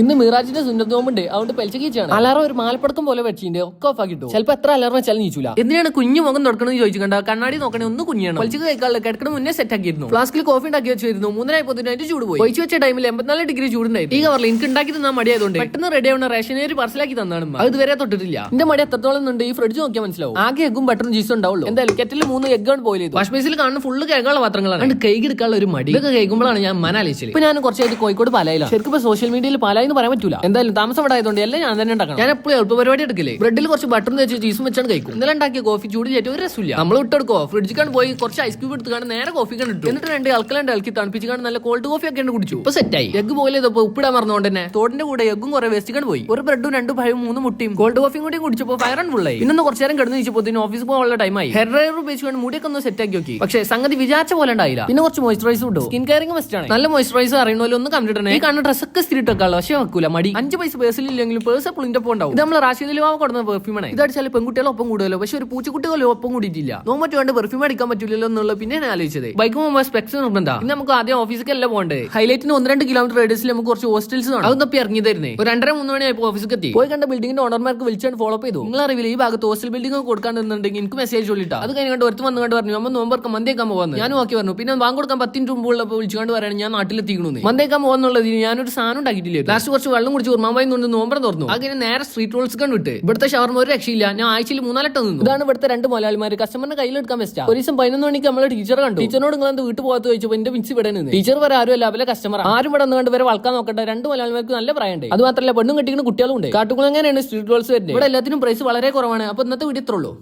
ഇന്ന് മിറാജിന്റെ സുന്നത്ത് നോമ്പുണ്ട് അതുകൊണ്ട് പലിച്ച കീച്ചാണ്. അലാറം ഒരു മാലപ്പടക്കം പോലെ വെച്ചിന്റെ ഒക്കെ ഓഫ് ആക്കിട്ടു ചിലപ്പോ എത്ര അലാറം വെച്ചാലും നീച്ചൂല. എന്തിനാണ് കുഞ്ഞു മുഖം തുടക്കണമെന്ന് ചോദിച്ചു കണ്ട കണ്ണാടി നോക്കണേ ഒന്ന് കുഞ്ഞാണ്? പലിച്ച് കഴിക്കാനുള്ള കിടക്കണ മുന്നേ സെറ്റ് ആക്കിയിരുന്നു. ഫ്ലാസ്കിൽ കോഫി ഉണ്ടാക്കി വെച്ചിരുന്നു. മൂന്നായി പൊതുവിന് അതിന്റെ ചൂട് പോയി. ഒഴിച്ചു വെച്ച ടൈമിൽ എൺപത്തിനാല് ഡിഗ്രി ചൂടുണ്ടായിരുന്നു. ഈ കവറിൽ എനിക്ക് ഉണ്ടാക്കി തന്നാ മടിയായതുകൊണ്ട് പെട്ടെന്ന് റെഡി ആവുന്ന ഒരു പാർസലാക്കി തന്നാണ്. അത് ഇതുവരെ തൊട്ടിട്ടില്ല. എന്റെ മടി എത്രത്തോളം ഉണ്ട് ഈ ഫ്രിഡ്ജ് നോക്കിയാൽ മനസ്സിലാവും. ആകെ എഗ്ഗും ബട്ടർ ജ്യൂസ് ഉണ്ടാവുള്ളൂ. എന്തായാലും കെറ്റിൽ മൂന്ന് എഗ്ഗാണ് ബോയിൽ ചെയ്തു വാഷ് ബേസിൽ കാണുന്ന ഫുള്ള് കേൾക്കാനുള്ള പാത്രങ്ങളാണ്. കൈകെടുക്കാനുള്ള ഒരു മടി. ഇതൊക്കെ കേൾക്കുമ്പോഴാണ് ഞാൻ മനാലിച്ചത് ഇപ്പൊ ഞാൻ കുറച്ചായിട്ട് കോഴിക്കോട് പാലായില്ല ശരിക്കും സോഷ്യൽ മീഡിയയിൽ പാലായി എന്ന് പറയാൻ പറ്റൂല. എന്തായാലും താമസം ഇവിടെ ആയതുകൊണ്ട് എല്ലാം ഞാൻ തന്നെ ഉണ്ടാക്കണം. ഞാൻ എപ്പോഴും എളുപ്പ പരിപാടി എടുക്കില്ലേ ബ്രെഡിൽ കുറച്ച് ബട്ടറും വെച്ച് ചീസും വെച്ചാണ് കഴിക്കും. ഇന്നലെ ഉണ്ടാക്കിയ കോഫി ചൂട് ചേട്ടി ഒരു രസമില്ല നമ്മൾ ഇട്ടെടുക്കോ ഫ്രിഡ്ജിക്കാണ് പോയി കുറച്ച് ഐസ് ക്യൂബ് എടുത്തുകൊണ്ട് നേരെ കോഫി കണ്ടു എന്നിട്ട് രണ്ട് അൽക്കലുണ്ട് ഇളക്കി തണുപ്പിച്ചുകൊണ്ട് നല്ല കോൾഡ് കോഫി ഒക്കെ കുടിച്ചു. ഇപ്പൊ സെറ്റായി എഗ് പോലെ ഇതപ്പോ ഉപ്പിടാൻ മറന്നുകൊണ്ട് തന്നെ തോടിന്റെ കൂടെ എഗ്ഗും കുറെ വേസ്റ്റിക്കാണ് പോയി. ഒരു ബ്രെഡും രണ്ട് പഴവും മൂന്ന് മുട്ടിയും. കോൾഡ് കോഫിയും കൂടി കുടിച്ചപ്പോൾ ഫയർ ആൻഡ് ഫുള്ളായി പിന്നെ ഒന്ന് കുറച്ച് നേരം കിടന്ന് വെച്ചപ്പോൾ ഓഫീസ് പോകാനുള്ള ടൈമായി ഹെയർ ഡ്രൈവർ ഉപയോഗിച്ചുകൊണ്ട് മുടിയൊക്കെ ഒന്ന് സെറ്റ് ആക്കി നോക്കി. പക്ഷേ സംഗതി വിചാരിച്ച പോലെ ഉണ്ടായില്ല. പിന്നെ കുറച്ച് മോയ്സ്ചറൈസ് ഉണ്ടോ സ്കിൻ കെയറിംഗ് മസ്റ്റ് ആണ്. നല്ല മോയ്സ്ചറൈസർ അറിയുന്ന പോലെ ഒന്ന് കണ്ടിട്ടുണ്ട് ഈ കാണുന്ന ഡ്രസ്സൊക്കെ സ്ഥിരിട്ടൊക്കെ വെക്കാളോ പക്ഷേ വെക്കൂല മടി. അഞ്ച് പൈസ പേഴ്സിലില്ലെങ്കിലും പേഴ്സ് പുളിന്റെ ഇന്റെ ഉണ്ടാവും. ഇത് നമ്മൾ റാഷിദിൽ മാവ് കൊടുക്കുന്ന പെർഫ്യൂമാണ് ആണ്. അടിച്ചാൽ പെൺകുട്ടികളെ ഒപ്പം കൂടുമല്ലോ പക്ഷെ ഒരു പൂച്ചക്കുട്ടികളോ ഒപ്പം കൂടിയിട്ടില്ല. നോമറ്റ് വേണ്ട പെർഫ്യൂം അടിക്കാൻ പറ്റില്ലല്ലോ എന്നുള്ള പിന്നെ ഞാൻ ആലോചിച്ചത്. ബൈക്ക് പോകുമ്പോൾ സ്പെക്സ് നിർബന്ധ ഇന്ന് നമുക്ക് ആദ്യം ഓഫീസിലേക്കല്ല പോകണ്ടേ? ഹൈലൈറ്റിന് ഒന്ന് രണ്ട് കിലോമീറ്റർ റേഡിയസിൽ നമുക്ക് കുറച്ച് ഹോസ്റ്റൽസ് കാണാം. അതൊന്നും തപ്പി തരുന്നേ ഒരു രണ്ടര മൂന്ന് മണിയായപ്പോൾ ഓഫീസിൽ എത്തി പോയി കണ്ട ബിൽഡിംഗിന്റെ ഓണർമാർക്ക് വിളിച്ചാണ് ഫോളോ ചെയ്തു. നിങ്ങൾ അറിയില്ല ഈ ഭാഗത്ത് ഹോസ്റ്റൽ ബിൽഡിംഗ് കൊടുക്കാണ്ടെന്നുണ്ടെങ്കിൽ എനിക്ക് മെസ്സേജ് ചൊല്ലിട്ടാ അത് കഴിഞ്ഞിട്ട് വന്ന് കണ്ട് പറഞ്ഞു അമ്മ നോമ്പർക്ക് മന്തിയേക്കാൻ പോകുന്നത് ഞാൻ ഓക്കെ പറഞ്ഞു. പിന്നെ വാങ്ങി കൊടുക്കാൻ പത്തിന് മുമ്പുള്ള വിളിച്ചുകൊണ്ട് പറയാണ് ഞാൻ നാട്ടിലെത്തിക്കണമെന്ന് മന്തിയേക്കാൻ പോകുന്നുള്ളത് ഞാനൊരു സാധനം ഉണ്ടാക്കിയിട്ടില്ല? ലാസ്റ്റ് കുറച്ച് വെള്ളം കുടിച്ച് ഉർമാമായി നിന്ന് നോമ്പറ തുറന്നു. അങ്ങനെ നേരെ സ്ട്രീറ്റ് റോൾസ് കണ്ട് വിട്ട്? ഇവിടുത്തെ ഷവർമ ഒരു രക്ഷയില്ല. ഞാൻ ആഴ്ചയിൽ മൂന്നാലട്ടം നിന്നു ഇതാണ് ഇവിടുത്തെ രണ്ട് മലയാളിമാർ കസ്റ്റമറിന്റെ കയ്യിലെടുക്കാൻ ബെസ്റ്റാ ഒരു ദിവസം പതിനൊന്ന് മണിക്ക് നമ്മളെ ടീച്ചർ കണ്ടു. ടീച്ചറിനോട് നിങ്ങൾ എന്ത് വീട്ടിൽ പോകാത്ത ചോദിച്ചപ്പോൾ എന്റെ പിൻസ് ഇവിടെ നിന്ന്? ടീച്ചർ വരെ ആരും അല്ല അവരെ കസ്റ്റമർ ആരും ഇവിടെ നിന്ന് വരെ വളക്കാൻ നോക്കട്ടെ രണ്ട് മലയാളിമാർക്ക് നല്ല പ്രായമുണ്ട്. അത് മാത്രമല്ല പെണ്ണും കെട്ടിക്കുന്ന കുട്ടികളും ഉണ്ട്. കാട്ടുകുളങ്ങനെയാണ് സ്ട്രീറ്റ് റോൾസ് വരുന്നത്? ഇവിടെ എല്ലാത്തിനും പ്രൈസ് വളരെ കുറവാണ്. അപ്പൊ ഇന്നത്തെ വീഡിയോ ഇത്രയുള്ളൂ